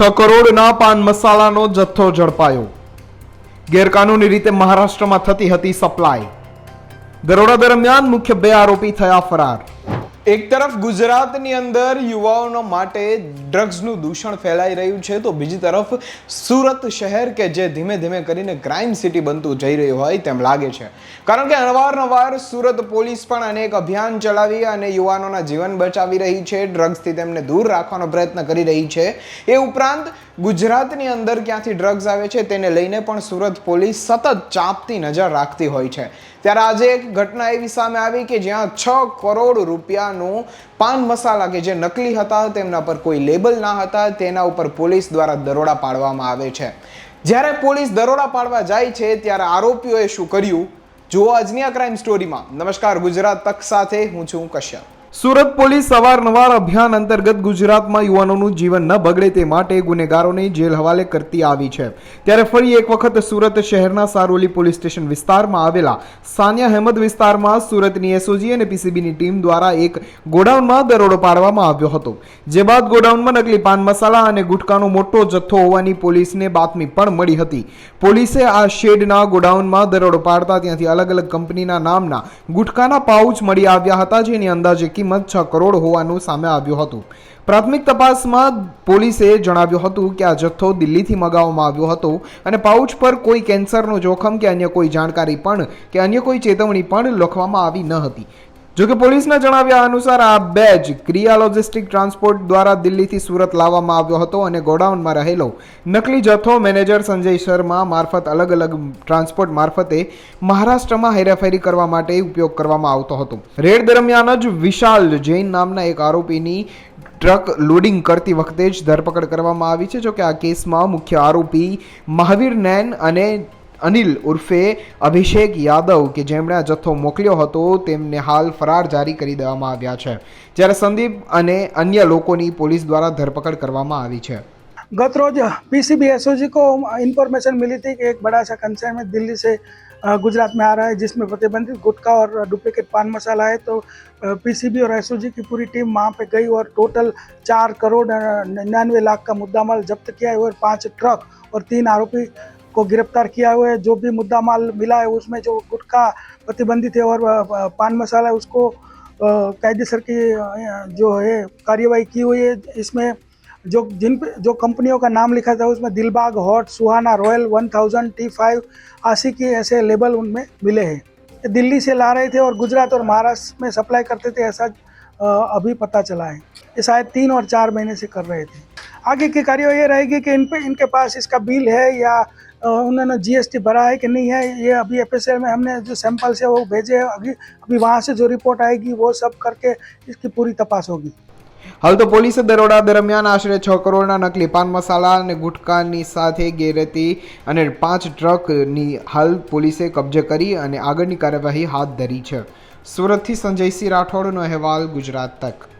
છ કરોડના પાન મસાલાનો જથ્થો ઝડપાયો. ગેરકાનૂની રીતે મહારાષ્ટ્રમાં થતી હતી સપ્લાય. દરોડા દરમિયાન મુખ્ય બે આરોપી થયા ફરાર. એક તરફ ગુજરાતની અંદર યુવાઓનો માટે ડ્રગ્સનું દૂષણ ફેલાઈ રહ્યું છે, તો બીજી તરફ સુરત શહેર કે જે ધીમે ધીમે કરીને ક્રાઇમ સિટી બનતું જઈ રહ્યું હોય તેમ લાગે છે. કારણ કે અવારનવાર સુરત પોલીસ પણ અનેક અભિયાન ચલાવી અને યુવાનોના જીવન બચાવી રહી છે ડ્રગ્સથી તેમને દૂર રાખવાનો પ્રયત્ન કરી રહી છે. એ ઉપરાંત ગુજરાતની અંદર ક્યાંથી ડ્રગ્સ આવે છે તેને લઈને પણ સુરત પોલીસ સતત ચાંપતી નજર રાખતી હોય છે. ત્યારે આજે એક ઘટના એવી સામે આવી કે જ્યાં છ કરોડ રૂપિયાનું પાન મસાલા કે જે નકલી હતા તેમના પર કોઈ લેબલ ના હતા તેના ઉપર પોલીસ દ્વારા દરોડા પાડવામાં આવે છે. જ્યારે પોલીસ દરોડા પાડવા જાય છે ત્યારે આરોપીઓએ શું કર્યું? જુઓ આજની આ ક્રાઇમ સ્ટોરીમાં નમસ્કાર, ગુજરાત તક સાથે હું છું કશ્યપ. સુરત પોલીસ અવારનવાર અભિયાન અંતર્ગત ગુજરાતમાં યુવાનોનું જીવન ન બગડે તે માટે ગુનેગારોને જેલ હવાલે કરતી આવી છે. ત્યારે ફરી એક વખત સુરત શહેરના સારોલી પોલીસ સ્ટેશન વિસ્તારમાં આવેલા સાનિયા હેમદ વિસ્તારમાં સુરતની એસઓજી અને પીસીબીની ટીમ દ્વારા એક ગોડાઉનમાં દરોડો પાડવામાં આવ્યો હતો. જે બાદ ગોડાઉનમાં નકલી પાન મસાલા અને ગુટકાનો મોટો જથ્થો હોવાની પોલીસને બાતમી પણ મળી હતી. પોલીસે આ શેડના ગોડાઉનમાં દરોડો પાડતા ત્યાંથી અલગ અલગ કંપનીના નામના ગુટકાના પાઉચ મળી આવ્યા હતા, જેની અંદાજે કિંમત છ કરોડ હોવાનું સામે આવ્યું હતું. પ્રાથમિક તપાસમાં પોલીસે જણાવ્યું હતું કે આ જથ્થો દિલ્હીથી મગાવવામાં આવ્યો હતો અને પાઉચ પર કોઈ કેન્સરનું જોખમ કે અન્ય કોઈ જાણકારી પણ કે અન્ય કોઈ ચેતવણી પણ લખવામાં આવી ન હતી. જોકે પોલીસના જણાવ્યા અનુસાર આ બેજ ક્રિયા લોજિસ્ટિક ટ્રાન્સપોર્ટ દ્વારા દિલ્હીથી સુરત લાવવામાં આવ્યો હતો અને ગોડાઉનમાં રહેલો નકલી જથ્થો મેનેજર સંજય શર્મા મારફત અલગ અલગ ટ્રાન્સપોર્ટ મારફતે મહારાષ્ટ્રમાં હેરાફેરી કરવા માટે ઉપયોગ કરવામાં આવતો હતો. રેડ દરમિયાન જ વિશાલ જૈન નામના એક આરોપીની ટ્રક લોડિંગ કરતી વખતે જ ધરપકડ કરવામાં આવી છે. જોકે આ કેસમાં મુખ્ય આરોપી મહાવીર નૈન અને અનિલ ઉર્ફે અભિષેક યાદવ કે જેમણે આ જથ્થો મોકલ્યો હતો તેમને હાલ ફરાર જારી કરી દેવામાં આવ્યા છે જ્યારે સંદીપ અને અન્ય લોકોની પોલીસ દ્વારા ધરપકડ કરવામાં આવી છે गत रोज पीसीबी एसओजी को इन्फॉर्मेशन मिली थी कि एक बड़ा सा कंसर्न दिल्ली से अ, गुजरात में आ रहा है जिसमें प्रतिबंधित गुटखा और डुप्लीकेट पान मसाला है तो पीसीबी और एसओजी की पूरी टीम वहाँ पे गई और टोटल चार करोड़ निन्यानवे लाख का मुद्दा माल जब्त किया है और पांच ट्रक और तीन आरोपी को गिरफ़्तार किया हुआ है जो भी मुद्दा माल मिला है उसमें जो गुटखा प्रतिबंधित है और पान मसाला है उसको अ, कायदेसर की जो है कार्यवाही की हुई है। इसमें जो जिन जो कंपनियों का नाम लिखा था उसमें Dilbag hot Suhana royal one thousand T five Aashiqui ऐसे लेबल उनमें मिले हैं। दिल्ली से ला रहे थे और गुजरात और महाराष्ट्र में सप्लाई करते थे ऐसा अभी पता चला है। ये शायद तीन और चार महीने से कर रहे थे। आगे की कार्यवाही ये रहेगी कि इन पे इनके पास इसका बिल है या उन्होंने जीएसटी भरा है कि नहीं है ये अभी एफ में हमने जो सैंपल्स है वो भेजे हैं अभी अभी वहाँ से जो रिपोर्ट आएगी वो सब करके इसकी पूरी तपास होगी હાલ તો પોલીસે દરોડા દરમિયાન આશરે છ કરોડના નકલી પાન મસાલા અને ગુટખાની સાથે ગેરતી અને પાંચ ટ્રકની હાલ પોલીસે કબજે કરી અને આગળની કાર્યવાહી હાથ ધરી છે સુરતથી સંજયસિંહ રાઠોડનો અહેવાલ ગુજરાત તક